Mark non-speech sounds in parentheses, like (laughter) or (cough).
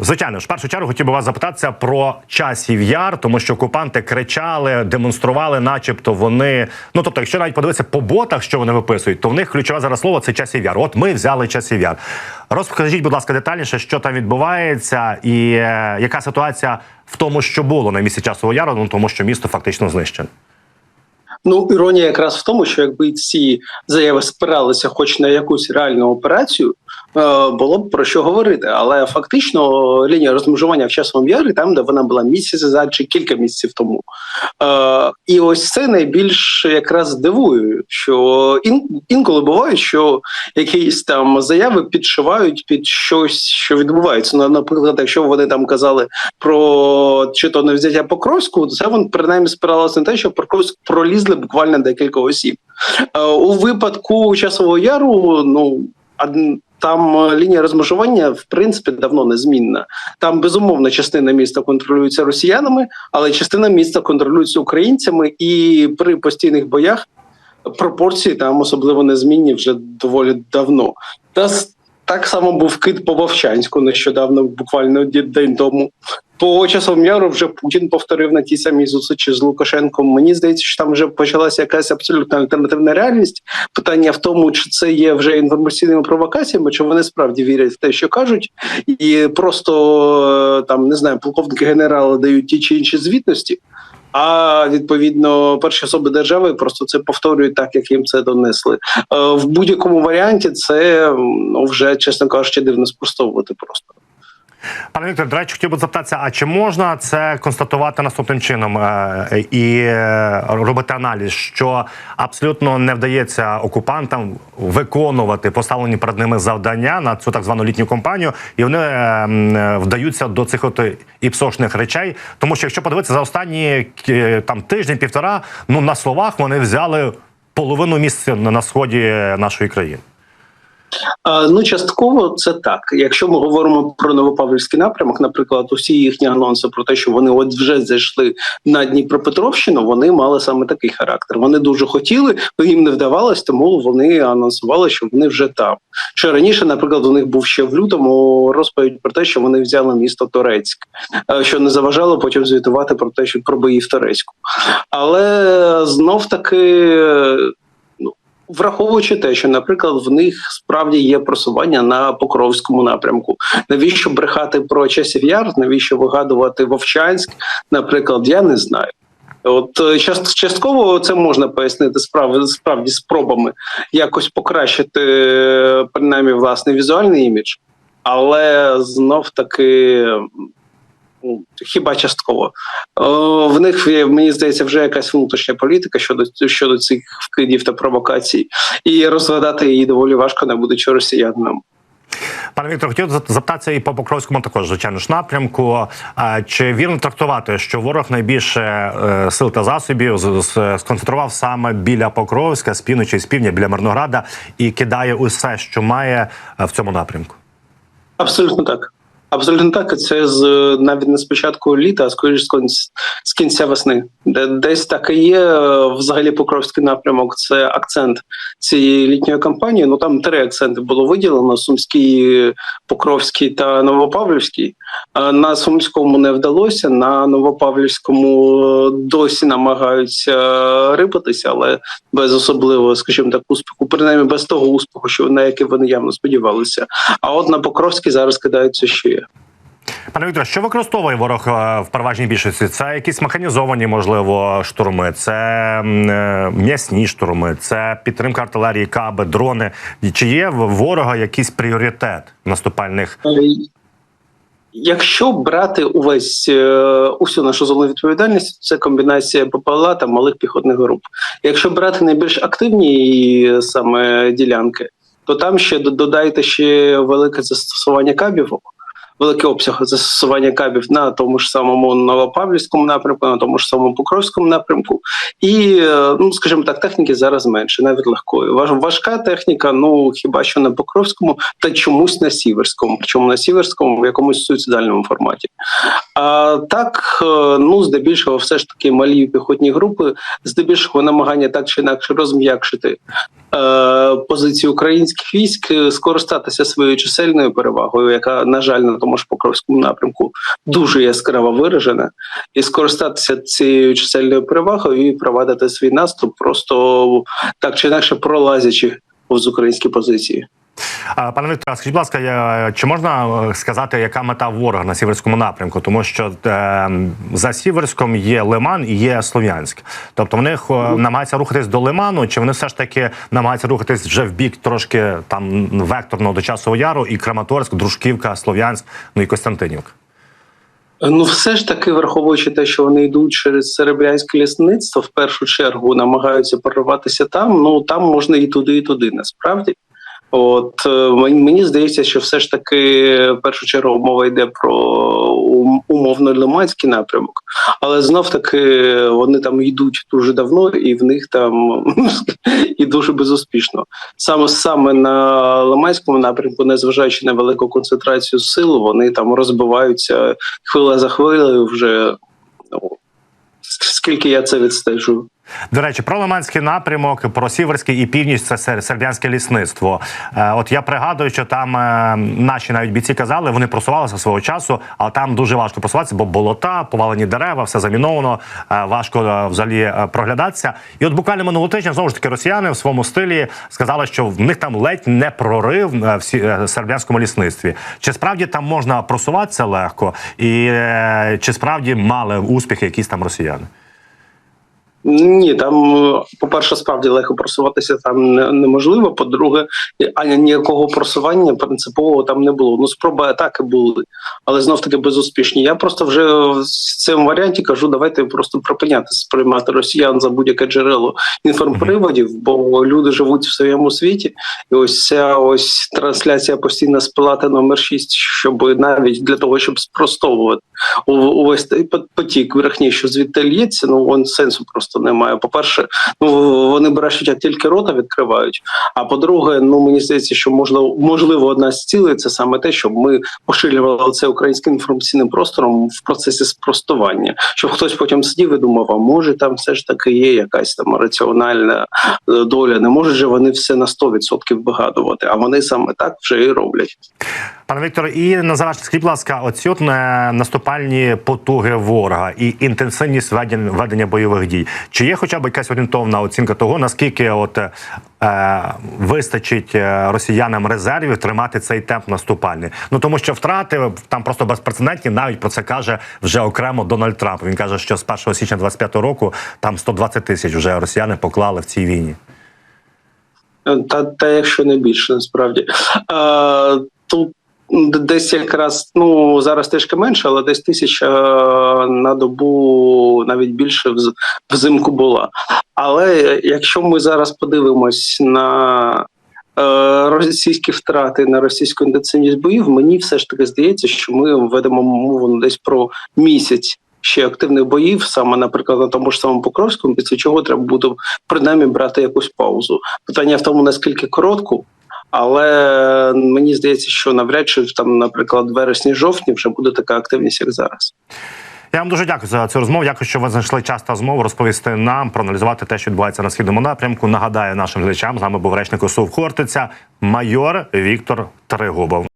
Звичайно, ж, в першу чергу хотів би вас запитатися про часів яр, тому що окупанти кричали, демонстрували, начебто вони. Ну тобто, якщо навіть подивитися по ботах, що вони виписують, то в них ключове зараз слово це часів яр. От ми взяли часів яр. Розкажіть, будь ласка, детальніше, що там відбувається, і е, яка ситуація в тому, що було на місці часового яру, ну тому що місто фактично знищене. Ну, іронія якраз в тому, що якби ці заяви спиралися хоч на якусь реальну операцію, було б про що говорити. Але фактично лінія розмежування в часовому ярі, там, де вона була місяць назад чи кілька місяців тому. Е, І ось це найбільш якраз дивує, що інколи буває, що якісь там заяви підшивають під щось, що відбувається. Ну, Наприклад, якщо вони там казали про чи то не взяття Покровську, це вони принаймні спиралося на те, що Покровськ пролізли буквально декілька осіб. Е, У випадку часового яру, ну там е, лінія розмежування в принципі давно незмінна. Там безумовно частина міста контролюється росіянами, але частина міста контролюється українцями, і при постійних боях пропорції там особливо незмінні вже доволі давно. Та так само був кит по Вовчанську нещодавно, буквально день тому. По часовому яру вже Путін повторив на тій самій зустрічі з Лукашенком. Мені здається, що там вже почалася якась абсолютно альтернативна реальність. Питання в тому, чи це є вже інформаційними провокаціями, чи вони справді вірять в те, що кажуть, і просто е, там не знаю, полковники генерали дають ті чи інші звітності. А відповідно перші особи держави просто це повторюють так, як їм це донесли. Е, В будь-якому варіанті це ну вже чесно кажучи, дивно спростовувати просто. Пане Віктор, до речі, хотів би запитатися, а чи можна це констатувати наступним чином е, і е, робити аналіз, що абсолютно не вдається окупантам виконувати поставлені перед ними завдання на цю так звану літню кампанію, і вони е, вдаються до цих от іпсошних речей. Тому що якщо подивитися за останні там тиждень-півтора, ну на словах вони взяли половину місця на сході нашої країни. Ну, частково це так. Якщо ми говоримо про Новопавлівський напрямок, наприклад, усі їхні анонси про те, що вони от вже зайшли на Дніпропетровщину, вони мали саме такий характер. Вони дуже хотіли, але їм не вдавалось, тому вони анонсували, що вони вже там. Ще раніше, наприклад, у них був ще в лютому розповідь про те, що вони взяли місто Торецьк, е, що не заважало потім звітувати про те, що про бої в Торецьку. Але знов таки. Враховуючи те, що, наприклад, в них справді є просування на Покровському напрямку. Навіщо брехати про часів яр? Навіщо вигадувати Вовчанськ? Наприклад, я не знаю. От е, част- частково це можна пояснити справи справді спробами якось покращити е, принаймні власний візуальний імідж, але знов таки. Ну, Хіба частково О, в них мені здається вже якась внутрішня політика щодо щодо цих вкидів та провокацій, і розгадати її доволі важко, не будучи росіянами. Пане Віктор, хотів запитатися і по Покровському також звичайно ж напрямку. Чи вірно трактувати, що ворог найбільше е, сил та засобів сконцентрував саме біля Покровська, з півночі і з півдня, біля Мирнограда, і кидає усе, що має е, в цьому напрямку? Абсолютно так. Абсолютно так. Це з навіть не з початку літа, а скоріш з кінця, весни. Де десь так і є. е, Взагалі Покровський напрямок це акцент цієї літньої кампанії. Ну там три акценти було виділено: Сумський, Покровський та Новопавлівський. Е, На Сумському не вдалося. На Новопавлівському е, досі намагаються е, рипатися, але без особливого, скажімо так, успіху, принаймні без того успіху, що на який вони явно сподівалися. А от на Покровський зараз кидаються ще. Пане Вікторе, що використовує ворог е, в переважній більшості? Це якісь механізовані, можливо, штурми, це е, м'ясні штурми, це підтримка артилерії, каби, дрони. Чи є в ворога якийсь пріоритет наступальних? Е, Якщо брати увесь усю нашу зону відповідальності, це комбінація ППЛА та малих піхотних груп. Якщо брати найбільш активні саме ділянки, то там ще додайте ще велике застосування кабів, великий обсяг застосування кабів на тому ж самому Новопавлівському напрямку, на тому ж самому Покровському напрямку. І, е, ну скажімо так, техніки зараз менше, навіть легкої. Важ- Важка техніка, ну хіба що на Покровському, та чомусь на Сіверському, причому на Сіверському в якомусь суїцидальному форматі. А так, е, ну здебільшого, все ж таки малі піхотні групи, здебільшого намагання так чи інакше розм'якшити позиції українських військ е, скористатися своєю чисельною перевагою, яка, на жаль, на тому ж Покровському напрямку дуже яскраво виражена, і скористатися цією чисельною перевагою і провадити свій наступ, просто так чи інакше пролазячи повз українські позиції. Пане Вікторе, скажіть, будь ласка, чи можна е, сказати, яка мета ворога на сіверському напрямку? Тому що е, за Сіверськом є Лиман і є Слов'янськ. Тобто вони е, намагаються рухатись до Лиману, чи вони все ж таки намагаються рухатись вже в бік трошки там векторно до Часового Яру і Краматорськ, Дружківка, Слов'янськ, ну і Костянтинівка? Ну, все ж таки, враховуючи те, що вони йдуть через серебрянське лісництво, в першу чергу намагаються прорватися там. Ну там можна і туди, і туди. Насправді, от е, мені, здається, що все ж таки в першу чергу мова йде про ум- умовно лиманський напрямок, але знов таки вони там йдуть дуже давно, і в них там (laughs) і дуже безуспішно. Саме саме на Лиманському напрямку, незважаючи на велику концентрацію сил, вони там розбиваються хвила за хвилею вже ну, скільки я це відстежую. До речі, про Лиманський напрямок, про Сіверський і північ це сер- серб'янське лісництво. Е, от я пригадую, що там е, наші навіть бійці казали, вони просувалися свого часу, але там дуже важко просуватися, бо болота, повалені дерева, все заміновано, е, важко взагалі проглядатися. І от буквально минулого тижня знову ж таки росіяни в своєму стилі сказали, що в них там ледь не прорив в серб'янському лісництві. Чи справді там можна просуватися легко, і чи справді мали успіхи якісь там росіяни? Ні, там, по-перше, справді легко просуватися там неможливо. По-друге, ані ніякого просування принципового там не було. Ну, спроби атаки були, але знов таки безуспішні. Я просто вже в цьому варіанті кажу, давайте просто припиняти сприймати росіян за будь-яке джерело інформприводів, бо люди живуть в своєму світі, і ось ця ось трансляція постійно з палати номер 6, щоб навіть для того, щоб спростовувати увесь потік верхній, що звідти лється, ну он сенсу просто немає. По-перше, ну вони брешуть, тільки рота відкривають. А по-друге, ну мені здається, що можливо, можливо, одна з цілей це саме те, щоб ми поширювали це українським інформаційним простором в процесі спростування, щоб хтось потім сидів і думав, а може там все ж таки є якась там раціональна е, доля. Не можуть же вони все на 100% вигадувати, а вони саме так вже і роблять. Пане Віктор, і на завершення, скажіть, будь ласка, оці от е, наступальні потуги ворога і інтенсивність ведення, ведення бойових дій. Чи є хоча б якась орієнтовна оцінка того, наскільки от е, вистачить е, росіянам резервів тримати цей темп наступальний? Ну тому що втрати там просто безпрецедентні. Навіть про це каже вже окремо Дональд Трамп. Він каже, що з 1 січня 25 року там 120 тисяч вже росіяни поклали в цій війні. Та, та якщо не більше, насправді. Е, тут десь якраз ну зараз трішки менше, але десь тисяча на добу навіть більше взимку була. Але якщо ми зараз подивимось на е, російські втрати на російську інтенсивність боїв, мені все ж таки здається, що ми ведемо мову десь про місяць. Ще активних боїв, саме, наприклад, на тому ж самому Покровському, після чого треба буде принаймні брати якусь паузу. Питання в тому, наскільки коротку, але мені здається, що навряд чи там, наприклад, вересні-жовтні вже буде така активність, як зараз. Я вам дуже дякую за цю розмову. Дякую, що ви знайшли час та змову розповісти нам, проаналізувати те, що відбувається на східному напрямку. Нагадаю нашим глядачам, з нами був речник ОСУВ Хортиця, майор Віктор Тригубов.